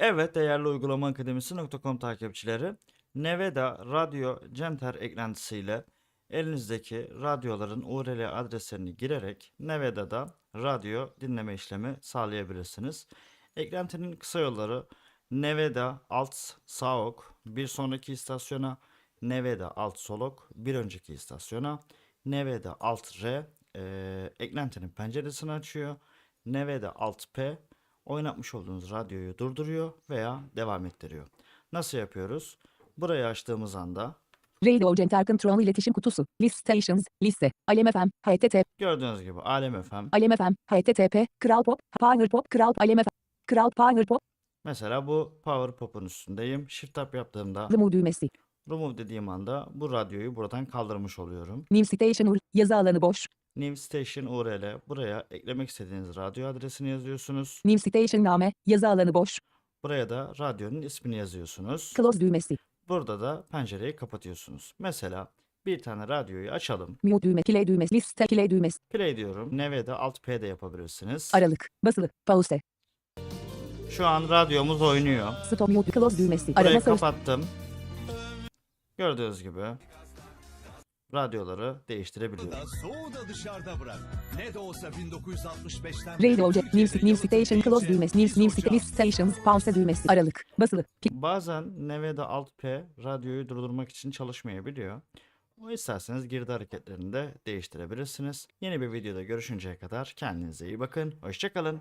Evet değerli uygulama akademisi.com takipçileri Nevada Radyo Center eklentisiyle elinizdeki radyoların URL adreslerini girerek Nevada'da radyo dinleme işlemi sağlayabilirsiniz. Eklentinin kısa yolları Nevada alt Saok bir sonraki istasyona Nevada alt Solok bir önceki istasyona Nevada alt R eee, eklentinin penceresini açıyor. Nevada alt P oynatmış olduğunuz radyoyu durduruyor veya devam ettiriyor. Nasıl yapıyoruz? Burayı açtığımız anda Radio Center Control iletişim kutusu. List Stations. Liste. Alem FM. HTTP. gördüğünüz gibi Alem FM Alem FM. HTTP. Kral Pop. Power Pop. Kral Alem FM. Kral Power Pop. mesela bu Power Pop'un üstündeyim. Shift Tab yaptığımda Remove düğmesi. remove dediğim anda bu radyoyu buradan kaldırmış oluyorum. New Station URL. Yazı alanı boş. New Station URL buraya eklemek istediğiniz radyo adresini yazıyorsunuz. New Station name. Yazı alanı boş. Buraya da radyonun ismini yazıyorsunuz. Close düğmesi. Burada da pencereyi kapatıyorsunuz. Mesela bir tane radyoyu açalım. Mute düğme. Play düğmesi. Liste. Play düğmesi. Play diyorum. Nevada Alt P de yapabilirsiniz. Aralık. Basılı. Pause. Şu an radyomuz oynuyor. Stop mute. Close düğmesi. Burayı Arama kapattım. Gördüğünüz gibi radyoları değiştirebiliyorum. soğuğu da dışarıda bırak. Ne de olsa 1965'ten Radio C. New, new Station. Close düğmesi. New, List Stations. Pause düğmesi. Aralık. Basılı. Bazen Nevada Alt P radyoyu durdurmak için çalışmayabiliyor. O isterseniz girdi hareketlerini de değiştirebilirsiniz. Yeni bir videoda görüşünceye kadar kendinize iyi bakın. Hoşçakalın.